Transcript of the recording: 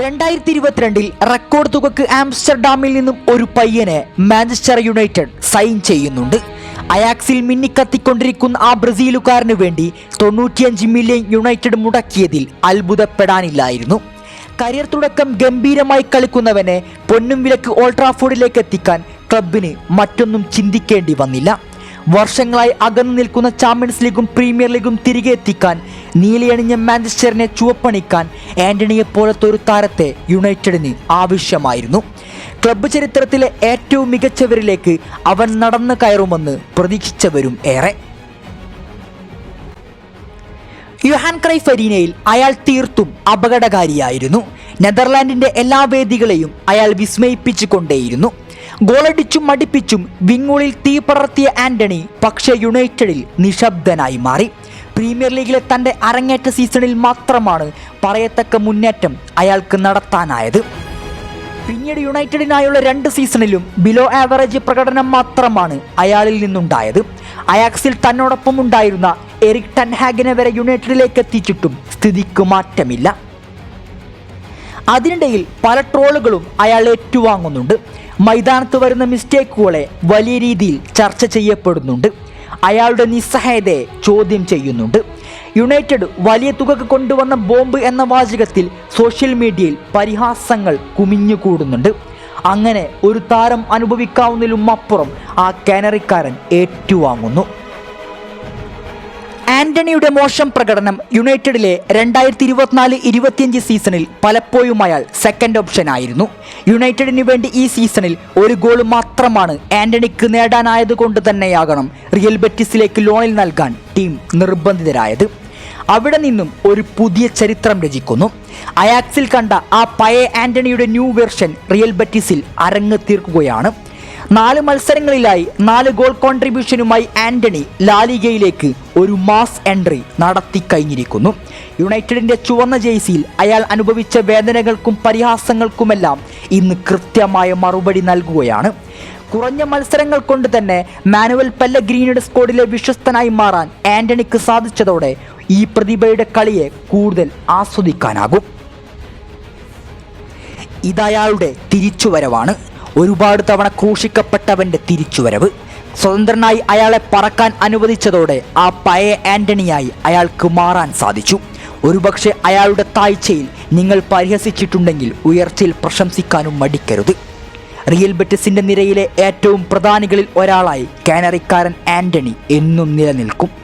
രണ്ടായിരത്തി ഇരുപത്തിരണ്ടിൽ റെക്കോർഡ് തുകക്ക് ആംസ്റ്റർഡാമിൽ നിന്നും ഒരു പയ്യനെ മാഞ്ചസ്റ്റർ യുണൈറ്റഡ് സൈൻ ചെയ്യുന്നുണ്ട്. അയാക്സിൽ മിന്നിക്കത്തിക്കൊണ്ടിരിക്കുന്ന ആ ബ്രസീലുകാരന് വേണ്ടി തൊണ്ണൂറ്റിയഞ്ച് മില്യൺ യുണൈറ്റഡ് മുടക്കിയതിൽ അത്ഭുതപ്പെടാനില്ലായിരുന്നു. കരിയർ തുടക്കം ഗംഭീരമായി കളിക്കുന്നവനെ പൊന്നും വിലക്ക് ഓൾട്രാഫോർഡിലേക്ക് എത്തിക്കാൻ ക്ലബിന് മറ്റൊന്നും ചിന്തിക്കേണ്ടി വന്നില്ല. വർഷങ്ങളായി അകന്നു നിൽക്കുന്ന ചാമ്പ്യൻസ് ലീഗും പ്രീമിയർ ലീഗും തിരികെ എത്തിക്കാൻ നീലയണിഞ്ഞ മാഞ്ചസ്റ്ററിനെ ചുവപ്പണിക്കാൻ ആന്റണിയെ പോലത്തെ ഒരു താരത്തെ യുണൈറ്റഡിന് ആവശ്യമായിരുന്നു. ക്ലബ്ബ് ചരിത്രത്തിലെ ഏറ്റവും മികച്ചവരിലേക്ക് അവൻ നടന്നു കയറുമെന്ന് പ്രതീക്ഷിച്ചവരും ഏറെ. യുഹാൻ ക്രൈഫ് അരീനയിൽ അയാൾ തീർത്തും അപകടകാരിയായിരുന്നു. നെതർലാൻഡിന്റെ എല്ലാ വേദികളെയും അയാൾ വിസ്മയിപ്പിച്ചുകൊണ്ടേയിരുന്നു. ഗോളടിച്ചും മടിപ്പിച്ചും വിങ്ങുളിൽ തീ പടർത്തിയ ആന്റണി പക്ഷേ യുണൈറ്റഡിൽ നിശബ്ദനായി മാറി. പ്രീമിയർ ലീഗിലെ തന്റെ അരങ്ങേറ്റ സീസണിൽ മാത്രമാണ് പറയത്തക്ക മുന്നേറ്റം അയാൾക്ക് നടത്താനായത്. പിന്നീട് യുണൈറ്റഡിനായുള്ള രണ്ട് സീസണിലും ബിലോ ആവറേജ് പ്രകടനം മാത്രമാണ് അയാളിൽ നിന്നുണ്ടായത്. അയാക്സിൽ തന്നോടൊപ്പം ഉണ്ടായിരുന്ന എറിക് ടൻഹാഗിനെ വരെ യുണൈറ്റഡിലേക്ക് എത്തിച്ചിട്ടും സ്ഥിതിക്ക് മാറ്റമില്ല. അതിനിടയിൽ പല ട്രോളുകളും അയാൾ ഏറ്റുവാങ്ങുന്നുണ്ട്. മൈതാനത്ത് വരുന്ന മിസ്റ്റേക്കുകളെ വലിയ രീതിയിൽ ചർച്ച ചെയ്യപ്പെടുന്നുണ്ട്. അയാളുടെ നിസ്സഹായതയെ ചോദ്യം ചെയ്യുന്നുണ്ട്. യുണൈറ്റഡ് വലിയ തുകക്ക് കൊണ്ടുവന്ന ബോംബ് എന്ന വാചകത്തിൽ സോഷ്യൽ മീഡിയയിൽ പരിഹാസങ്ങൾ കുമിഞ്ഞുകൂടുന്നുണ്ട്. അങ്ങനെ ഒരു താരം അനുഭവിക്കാവുന്നതിലും അപ്പുറം ആ കാനറിക്കാരൻ ഏറ്റുവാങ്ങുന്നു. ആന്റണിയുടെ മോശം പ്രകടനം യുണൈറ്റഡിലെ രണ്ടായിരത്തി ഇരുപത്തിനാല് ഇരുപത്തിയഞ്ച് സീസണിൽ പലപ്പോഴും അയാൾ സെക്കൻഡ് ഓപ്ഷൻ ആയിരുന്നു. യുണൈറ്റഡിന് വേണ്ടി ഈ സീസണിൽ ഒരു ഗോൾ മാത്രമാണ് ആന്റണിക്ക് നേടാനായത് കൊണ്ട് തന്നെയാകണം റിയൽ ബെറ്റിസിലേക്ക് ലോണിൽ നൽകാൻ ടീം നിർബന്ധിതരായത്. അവിടെ നിന്നും ഒരു പുതിയ ചരിത്രം രചിക്കുന്നു. അയാക്സിൽ കണ്ട ആ പഴയ ആന്റണിയുടെ ന്യൂ വെർഷൻ റിയൽ ബെറ്റിസിൽ അരങ്ങ് തീർക്കുകയാണ്. നാല് മത്സരങ്ങളിലായി നാല് ഗോൾ കോൺട്രിബ്യൂഷനുമായി ആന്റണി ലാലിഗയിലേക്ക് ഒരു മാസ് എൻട്രി നടത്തി കഴിഞ്ഞിരിക്കുന്നു. യുണൈറ്റഡിന്റെ ചുവന്ന ജേഴ്സിയിൽ അയാൾ അനുഭവിച്ച വേദനകൾക്കും പരിഹാസങ്ങൾക്കുമെല്ലാം ഇന്ന് കൃത്യമായ മറുപടി നൽകുകയാണ്. കുറഞ്ഞ മത്സരങ്ങൾ കൊണ്ട് തന്നെ മാനുവൽ പെല്ലഗ്രീനിയുടെ സ്കോഡിലെ വിശ്വസ്തനായി മാറാൻ ആന്റണിക്ക് സാധിച്ചതോടെ ഈ പ്രതിഭയുടെ കളിയെ കൂടുതൽ ആസ്വദിക്കാനാകും. ഇതയാളുടെ തിരിച്ചുവരവാണ്. ഒരുപാട് തവണ ക്രൂശിക്കപ്പെട്ടവന്റെ തിരിച്ചുവരവ്. സ്വതന്ത്രനായി അയാളെ പറക്കാൻ അനുവദിച്ചതോടെ ആ പഴയ ആന്റണിയായി അയാൾക്ക് മാറാൻ സാധിച്ചു. ഒരുപക്ഷെ അയാളുടെ താഴ്ചയിൽ നിങ്ങൾ പരിഹസിച്ചിട്ടുണ്ടെങ്കിൽ ഉയർച്ചയിൽ പ്രശംസിക്കാനും മടിക്കരുത്. റിയൽ ബെറ്റസിന്റെ നിരയിലെ ഏറ്റവും പ്രധാനികളിൽ ഒരാളായി കാനറിക്കാരൻ ആന്റണി എന്നും നിലനിൽക്കും.